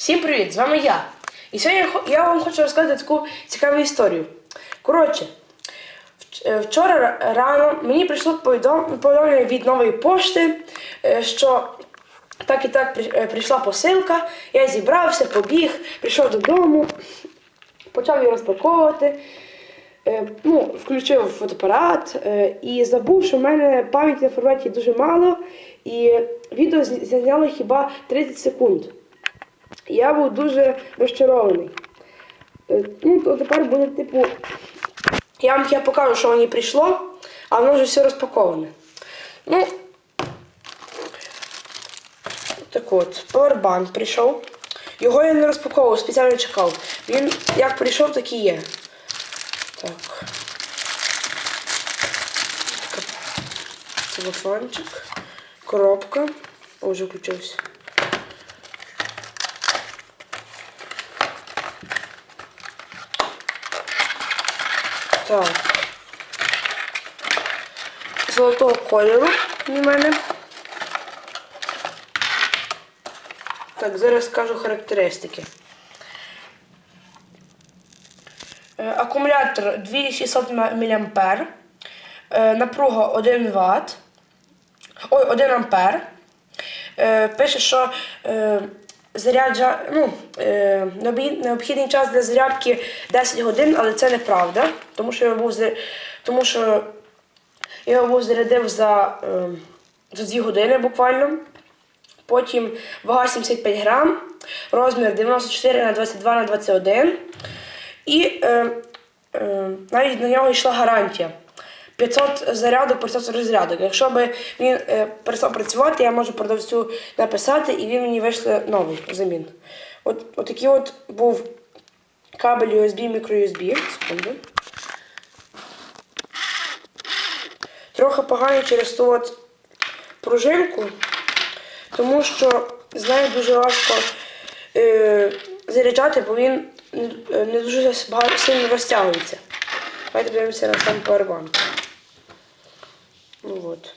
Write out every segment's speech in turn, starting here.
Всім привіт! З вами я. І сьогодні я вам хочу розказати таку цікаву історію. Коротше, е, вчора рано мені прийшло повідомлення від нової пошти, е, що так і так е, прийшла посилка. Я зібрався, побіг, прийшов додому, почав її розпаковувати. Ну, включив фотоапарат і забув, що в мене пам'яті на форматі дуже мало, і відео зняло хіба 30 секунд. Я був дуже розчарований. Е, ну, то тепер буде, типу, я вам я покажу, що мені прийшло, а воно вже все розпаковане. Ну, так от, Powerbank прийшов. Його я не розпаковував, спеціально чекав. Він як прийшов, так і є. Так. Телефончик. Коробка. О, включився. Так. Золотого кольору у мене. Так, зараз скажу характеристики. Е, Акумулятор 2600 мА. Е, Напруга 1 Вт. Ой, 1 ампер. Е, Пише, що заряджа, ну, е, необхідний час для зарядки 10 годин, але це неправда. Тому що я був тому що я його був зарядив за, е, за 2 години буквально. Потім вага 75 грам, розмір 94 на 22 на 21. І е, е, навіть на нього йшла гарантія. 500 зарядок, 500 розрядок. Якщо б він е, перестав працювати, я можу продавцю написати і він мені вийшле новий замін. От, от такий от був кабель USB, мікро-USB. Секунду. Трохи поганий через ту от пружинку, тому що з нею дуже важко е, заряджати, бо він не, е, дуже багато сильно розтягується. Давайте дивимося на сам поwerbank. Ну от.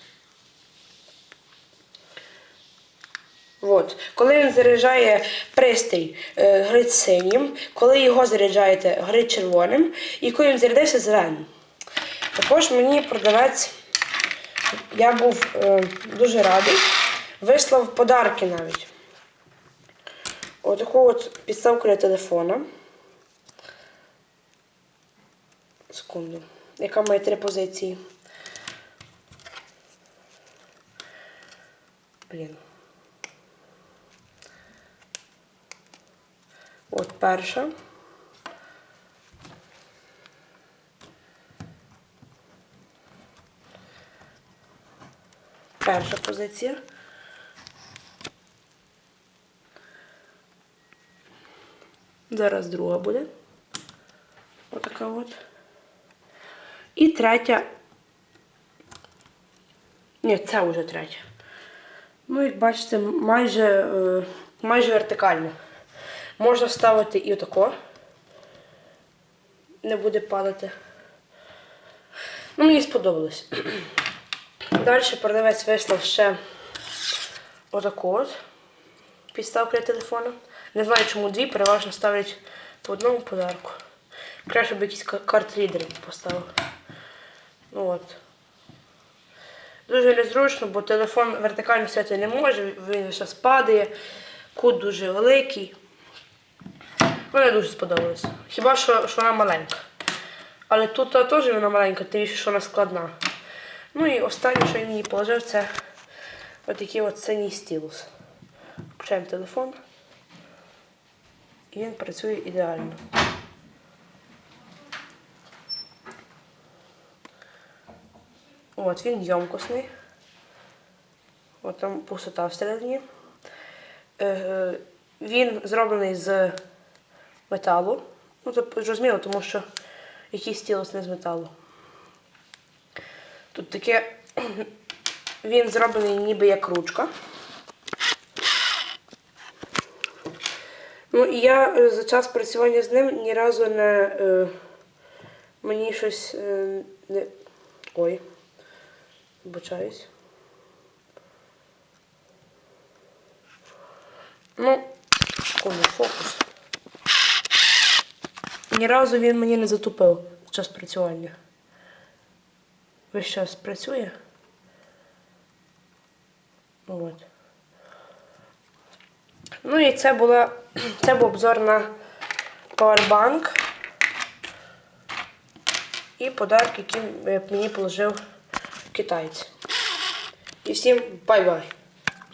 От. Коли він заряджає пристрій, е, горить синім, коли його заряджаєте, горить червоним, і коли він зарядився зеленим. Також мені продавець, я був е, дуже радий, вислав подарки навіть. Отаку от підставку для телефона. Секунду. Яка має три позиції. Блін. От перша. Перша позиція. Зараз друга буде. Отака от. І третя. Ні, це вже третя. Ну, як бачите, майже, е, майже вертикально. Можна ставити і отако. Не буде падати. Ну, мені сподобалось. Далі продавець вислав ще отаку от підставку для телефона. Не знаю, чому дві, переважно ставлять по одному подарку. Краще б якісь ка- карт-рідери поставив. Ну от. Дуже незручно, бо телефон вертикально стояти не може, він зараз падає, кут дуже великий. Мені дуже сподобалось. Хіба що, що вона маленька. Але тут теж вона маленька, тим більше, що вона складна. Ну і останнє, що я її положив, це отакий от синій стілус. Включаємо телефон. І він працює ідеально. От, він йомкосний. От там пустота всередині. Е, він зроблений з металу. Ну, це зрозуміло, тому що якийсь стілус не з металу. Тут таке. Він зроблений ніби як ручка. Ну і я е, за час працювання з ним ні разу не е, мені щось е, не. Ой, вибачаюсь. Ну, Секунду, фокус. Ні разу він мені не затупив під час працювання. Весь час працює. От. Ну і це була це був обзор на Powerbank і подарок, який е, мені положив китайець. І всім бай-бай!